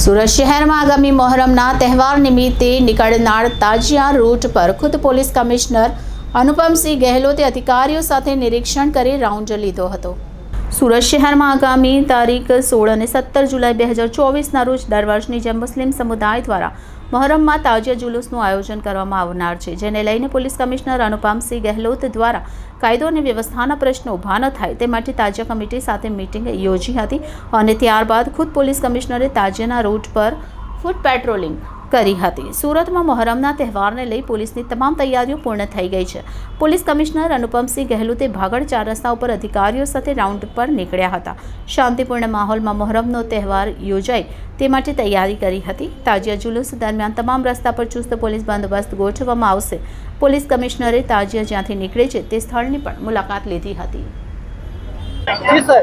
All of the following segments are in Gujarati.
સુરત શહેરમાં આગામી મોહરમના તહેવાર નિમિત્તે નીકળનાર તાજિયા રૂટ પર ખુદ પોલીસ કમિશનર અનુપમસિંહ ગહેલોતે અધિકારીઓ સાથે નિરીક્ષણ કરી રાઉન્ડ લીધો હતો. સુરત શહેરમાં આગામી તારીખ સોળ અને સત્તર જુલાઈ બે હજાર ચોવીસના રોજ દર વર્ષની જેમ મુસ્લિમ સમુદાય દ્વારા મહોરમમાં તાજિયા જુલુસનું આયોજન કરવામાં આવનાર છે, જેને લઈને પોલીસ કમિશનર અનુપમસિંહ ગેહલોત દ્વારા કાયદો અને વ્યવસ્થાના પ્રશ્નો ઊભા ન થાય તે માટે તાજિયા કમિટી સાથે મિટિંગ યોજી હતી અને ત્યારબાદ ખુદ પોલીસ કમિશનરે તાજિયાના રૂટ પર ફૂટ પેટ્રોલિંગ કરી હતી. સુરતમાં મહોરમના તહેવારને લઈ પોલીસની તમામ તૈયારીઓ પૂર્ણ થઈ ગઈ છે. પોલીસ કમિશનર અનુપમસિંહ ગહેલોતે ભાગળ ચાર રસ્તા ઉપર અધિકારીઓ સાથે રાઉન્ડ પર નીકળ્યા હતા. શાંતિપૂર્ણ માહોલમાં મહોરમનો તહેવાર યોજાય તે માટે તૈયારી કરી હતી. તાજિયા જુલુસ દરમિયાન તમામ રસ્તા પર ચુસ્ત પોલીસ બંદોબસ્ત ગોઠવવામાં આવશે. પોલીસ કમિશનરે તાજિયા જ્યાંથી નીકળે છે તે સ્થળની પણ મુલાકાત લીધી હતી. જી સર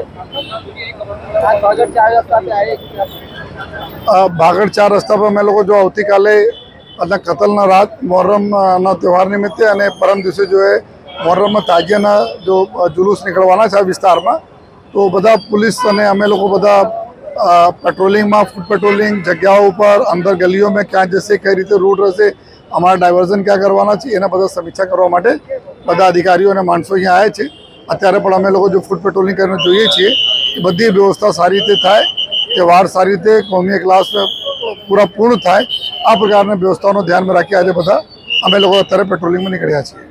આ ભાગળ ચાર રસ્તા ભાગડ ચાર રસ્તા પર અમે લોકો જો આવતીકાલે એટલે કતલના રાત મોહર્રમના તહેવાર નિમિત્તે અને પરમ દિવસે જો એ મોહર્રમમાં તાજિયાના જો જુલુસ નીકળવાના છે આ વિસ્તારમાં, તો બધા પોલીસ અને અમે લોકો બધા પેટ્રોલિંગમાં, ફૂડ પેટ્રોલિંગ જગ્યાઓ ઉપર, અંદર ગલીઓમાં ક્યાં જશે, કઈ રીતે રૂટ રહેશે, અમારા ડાયવર્ઝન ક્યાં કરવાના છે, એના બધા સમીક્ષા કરવા માટે બધા અધિકારીઓ અને માણસો અહીંયા આવે છે. અત્યારે પણ અમે લોકો જો ફૂડ પેટ્રોલિંગ કરીને જોઈએ છીએ, એ બધી વ્યવસ્થા સારી રીતે થાય તહેવાર સારી રીતે કોમી ક્લાસ પૂરા પૂર્ણ થાય. આ પ્રકારની વ્યવસ્થાઓનું ધ્યાનમાં રાખી આજે બધા અમે લોકો અત્યારે પેટ્રોલિંગમાં નીકળ્યા છીએ.